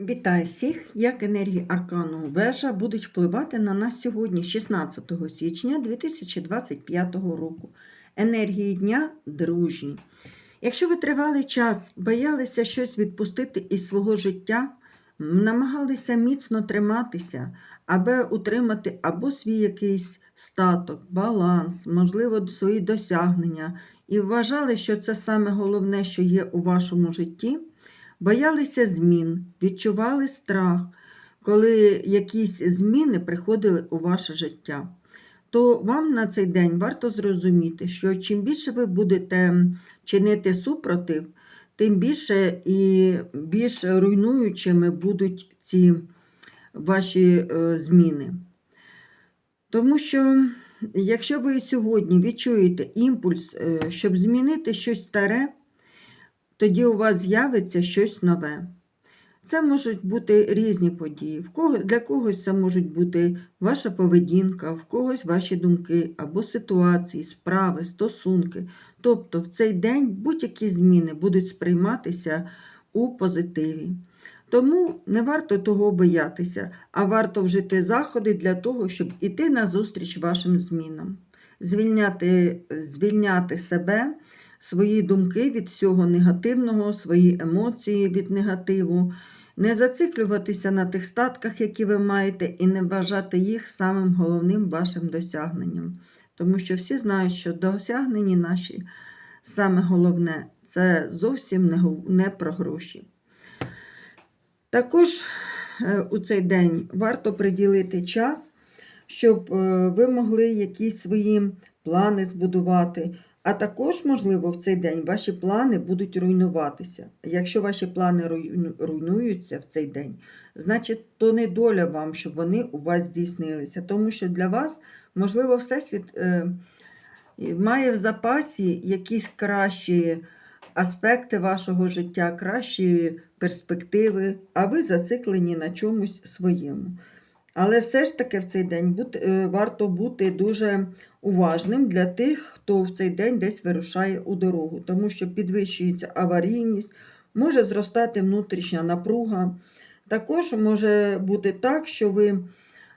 Вітаю всіх! Як енергії аркану вежа будуть впливати на нас сьогодні, 16 січня 2025 року. Енергії дня дружні. Якщо ви тривалий час боялися щось відпустити із свого життя, намагалися міцно триматися, аби утримати або свій якийсь статок, баланс, можливо, свої досягнення, і вважали, що це саме головне, що є у вашому житті. Боялися змін, відчували страх, коли якісь зміни приходили у ваше життя. То вам на цей день варто зрозуміти, що чим більше ви будете чинити супротив, тим більше і більш руйнуючими будуть ці ваші е, зміни. Тому що, якщо ви сьогодні відчуєте імпульс, е, щоб змінити щось старе, тоді у вас з'явиться щось нове. Це можуть бути різні події. Для когось це можуть бути ваша поведінка, в когось ваші думки або ситуації, справи, стосунки. Тобто в цей день будь-які зміни будуть сприйматися у позитиві. Тому не варто того боятися, а варто вжити заходи для того, щоб іти назустріч вашим змінам, звільняти, звільняти себе свої думки від всього негативного, свої емоції від негативу, не зациклюватися на тих статках, які ви маєте, і не вважати їх самим головним вашим досягненням. Тому що всі знають, що досягнені наші саме головне це зовсім не, про гроші. Також е, у цей день варто приділити час, щоб е, ви могли якісь свої плани збудувати. А також, можливо, в цей день ваші плани будуть руйнуватися. Якщо ваші плани руйнуються в цей день, значить, то не доля вам, щоб вони у вас здійснилися. Тому що для вас, можливо, Всесвіт е, має в запасі якісь кращі аспекти вашого життя, кращі перспективи, а ви зациклені на чомусь своєму. Але все ж таки в цей день бути, е, варто бути дуже уважним для тих, хто в цей день десь вирушає у дорогу, тому що підвищується аварійність, може зростати внутрішня напруга. Також може бути так, що ви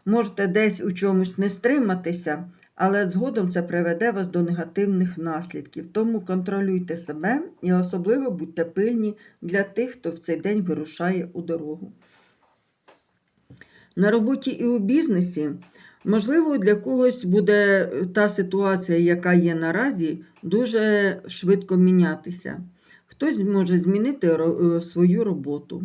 можете десь у чомусь не стриматися, але згодом це приведе вас до негативних наслідків. Тому контролюйте себе і особливо будьте пильні для тих, хто в цей день вирушає у дорогу. На роботі і у бізнесі, можливо, для когось буде е, та ситуація, яка є наразі, дуже швидко мінятися. Хтось може змінити е, свою роботу.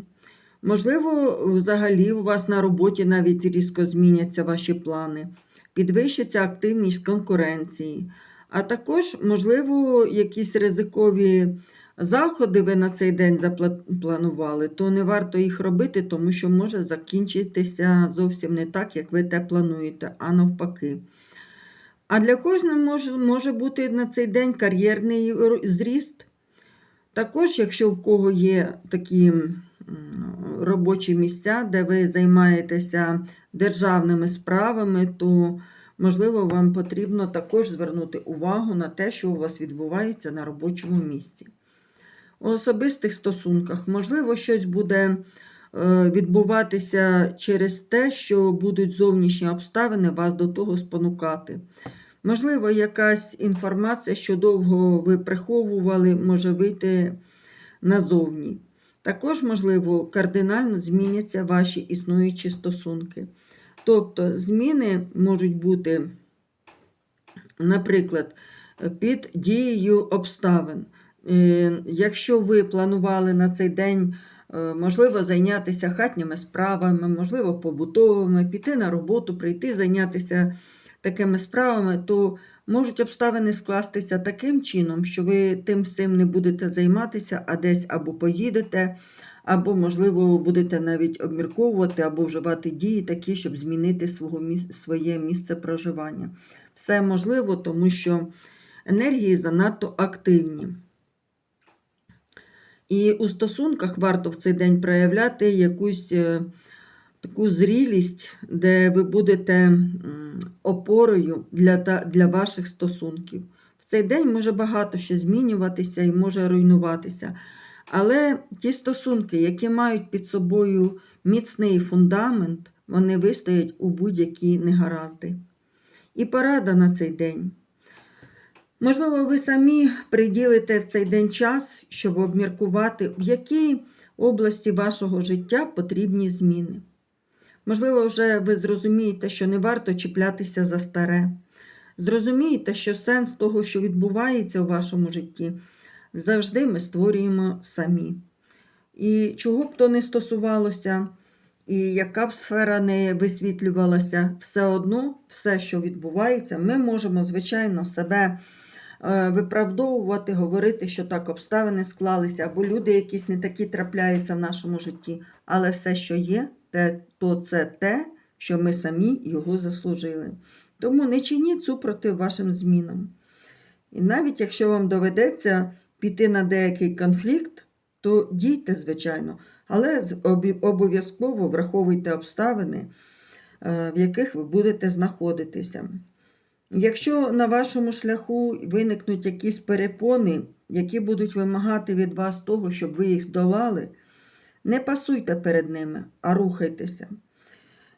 Можливо, взагалі у вас на роботі навіть різко зміняться ваші плани, підвищиться активність конкуренції, а також, можливо, якісь ризикові заходи ви на цей день запланували, то не варто їх робити, тому що може закінчитися зовсім не так, як ви те плануєте, а навпаки. А для не може, може бути на цей день кар'єрний зріст. Також, якщо в кого є такі робочі місця, де ви займаєтеся державними справами, то, можливо, вам потрібно також звернути увагу на те, що у вас відбувається на робочому місці. У особистих стосунках, можливо, щось буде е, відбуватися через те, що будуть зовнішні обставини вас до того спонукати. Можливо, якась інформація, що довго ви приховували, може вийти назовні. Також, можливо, кардинально зміняться ваші існуючі стосунки. Тобто, зміни можуть бути, наприклад, під дією обставин. Е, Якщо ви планували на цей день, е, можливо, зайнятися хатніми справами, можливо, побутовими, піти на роботу, прийти, зайнятися такими справами, то можуть обставини скластися таким чином, що ви тим всім не будете займатися, а десь або поїдете, або, можливо, будете навіть обмірковувати або вживати дії такі, щоб змінити свого, своє місце проживання. Все можливо, тому що енергії занадто активні. І у стосунках варто в цей день проявляти якусь е, таку зрілість, де ви будете опорою для, для ваших стосунків. В цей день може багато що змінюватися і може руйнуватися. Але ті стосунки, які мають під собою міцний фундамент, вони вистоять у будь-які негаразди. І порада на цей день. Можливо, ви самі приділите в цей день час, щоб обміркувати, в якій області вашого життя потрібні зміни. Можливо, вже ви зрозумієте, що не варто чіплятися за старе. Зрозумієте, що сенс того, що відбувається у вашому житті, завжди ми створюємо самі. І чого б то не стосувалося, і яка б сфера не висвітлювалася, все одно, все, що відбувається, ми можемо, звичайно, себе виправдовувати, говорити, що так обставини склалися, або люди якісь не такі трапляються в нашому житті. Але все, що є, то це те, що ми самі його заслужили. Тому не чиніть супротив вашим змінам. І навіть якщо вам доведеться піти на деякий конфлікт, то дійте, звичайно, але обов'язково враховуйте обставини, е, в яких ви будете знаходитися. Якщо на вашому шляху виникнуть якісь перепони, які будуть вимагати від вас того, щоб ви їх здолали, не пасуйте перед ними, а рухайтеся.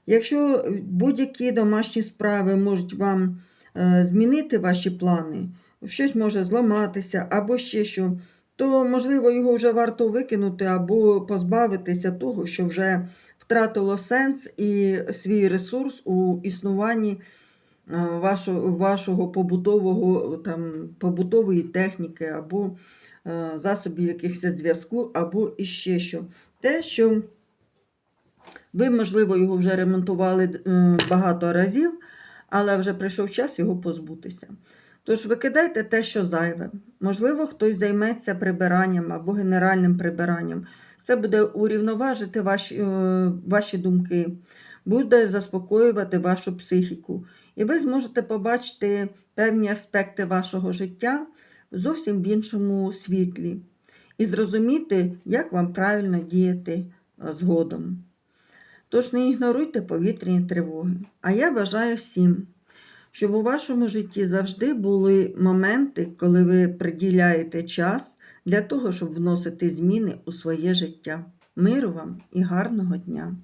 Якщо будь-які домашні справи можуть вам е, змінити ваші плани, щось може зламатися або ще що, то можливо його вже варто викинути або позбавитися того, що вже втратило сенс і свій ресурс у існуванні вашого, вашого побутового там, побутової техніки або е, засобів якихось зв'язку, або іще що. Те, що ви, можливо, його вже ремонтували е, багато разів, але вже прийшов час його позбутися. Тож викидайте те, що зайве. Можливо, хтось займеться прибиранням або генеральним прибиранням. Це буде урівноважити ваші, е, ваші думки, буде заспокоювати вашу психіку. І ви зможете побачити певні аспекти вашого життя в зовсім іншому світлі і зрозуміти, як вам правильно діяти е, згодом. Тож не ігноруйте повітряні тривоги. А я бажаю всім, щоб у вашому житті завжди були моменти, коли ви приділяєте час для того, щоб вносити зміни у своє життя. Миру вам і гарного дня!